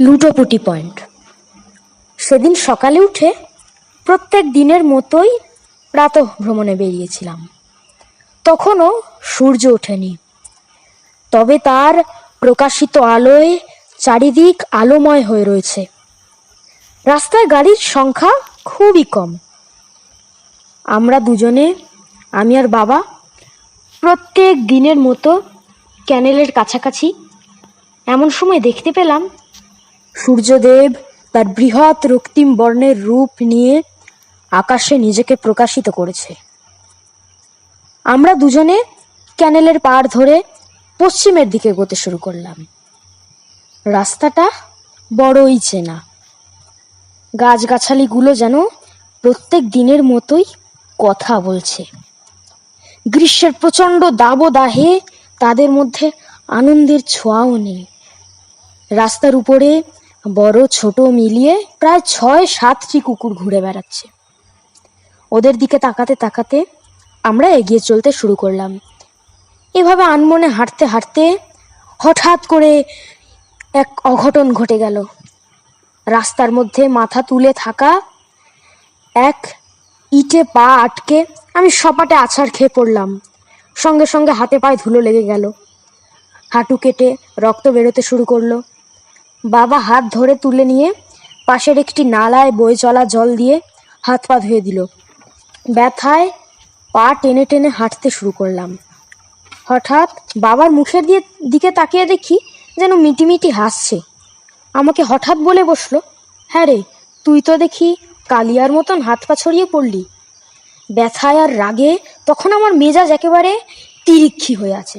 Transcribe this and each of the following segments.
লুটোপুটি point. সেদিন সকালে উঠে প্রত্যেক দিনের মতোই প্রাতঃ ভ্রমণে বেরিয়েছিলাম। তখনও সূর্য ওঠেনি। তবে তার প্রকাশিত আলোয় চারিদিক আলোময় হয়ে রয়েছে। রাস্তায় গাড়ির সংখ্যা খুবই কম। আমরা দুজনে, আমি আর বাবা, প্রত্যেক দিনের মতো ক্যানেলের কাছাকাছি এমন সময় দেখতে পেলাম সূর্যদেব তার বৃহৎ রক্তিম বর্ণের রূপ নিয়ে আকাশে নিজেকে প্রকাশিত করেছে। আমরা দুজনে ক্যানেলের পাড় ধরে পশ্চিমের দিকে এগোতে শুরু করলাম। রাস্তাটা বড়ই চেনা। গাছগাছালিগুলো যেন প্রত্যেক দিনের মতোই কথা বলছে। গ্রীষ্মের প্রচণ্ড দাবদাহে তাদের মধ্যে আনন্দের ছোঁয়াও নেই। রাস্তার উপরে বড়, ছোট মিলিয়ে প্রায় ছয়, সাতটি কুকুর ঘুরে বেড়াচ্ছে। ওদের দিকে তাকাতে তাকাতে আমরা এগিয়ে চলতে শুরু করলাম। এভাবে আনমনে হাঁটতে হাঁটতে হঠাৎ করে এক অঘটন ঘটে গেল। রাস্তার মধ্যে মাথা তুলে থাকা এক ইটে পা আটকে আমি সপাটে আছাড় খেয়ে পড়লাম। সঙ্গে সঙ্গে হাতে পায়ে ধুলো লেগে গেল। হাঁটু কেটে রক্ত বেরোতে শুরু করল। বাবা হাত ধরে তুলে নিয়ে পাশের একটি নালায় বয়ে চলা জল দিয়ে হাত পা ধুয়ে দিল। ব্যথায় পা টেনে টেনে হাঁটতে শুরু করলাম। হঠাৎ বাবার মুখের দিয়ে দিকে তাকিয়ে দেখি যেন মিটিমিটি হাসছে। আমাকে হঠাৎ বলে বসল হ্যাঁ রে, তুই তো দেখি কালিয়ার মতন হাত পা ছড়িয়ে পড়লি। ব্যথায় আর রাগে তখন আমার মেজাজ একেবারে তিরিক্ষি হয়ে আছে।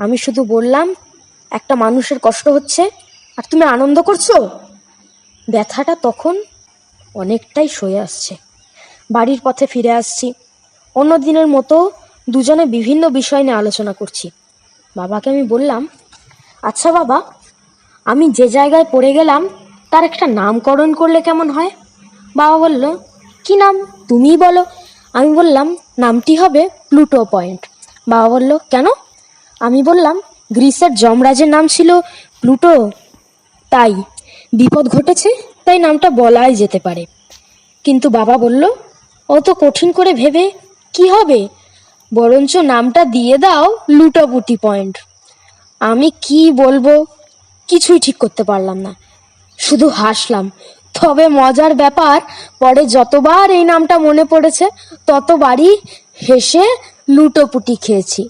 আমি শুধু বললাম, একটা মানুষের কষ্ট হচ্ছে আর তুমি আনন্দ করছ? ব্যথাটা তখন অনেকটাই সয়ে আসছে। বাড়ির পথে ফিরে আসছি। অন্য দিনের মতো দুজনে বিভিন্ন বিষয় নিয়ে আলোচনা করছি। বাবাকে আমি বললাম আচ্ছা বাবা, আমি যে জায়গায় পড়ে গেলাম, তার একটা নামকরণ করলে কেমন হয়? বাবা বলল, কি নাম? তুমিই বলো। আমি বললাম, নামটি হবে প্লুটো পয়েন্ট। বাবা বলল, কেন? আমি বললাম, গ্রিসের যমরাজের নাম ছিল প্লুটো। তাই, বিপদ ঘটেছে, তাই নামটা বলাই যেতে পারে। কিন্তু বাবা বলল অত কঠিন করে ভেবে কি হবে? বরঞ্চ নামটা দিয়ে দাও লুটোপুটি পয়েন্ট। আমি কি বলব কিছুই ঠিক করতে পারলাম না। শুধু হাসলাম। তবে মজার ব্যাপার, পরে যতবার এই নামটা মনে পড়েছে, ততবারই হেসে লুটোপুটি খেয়েছি।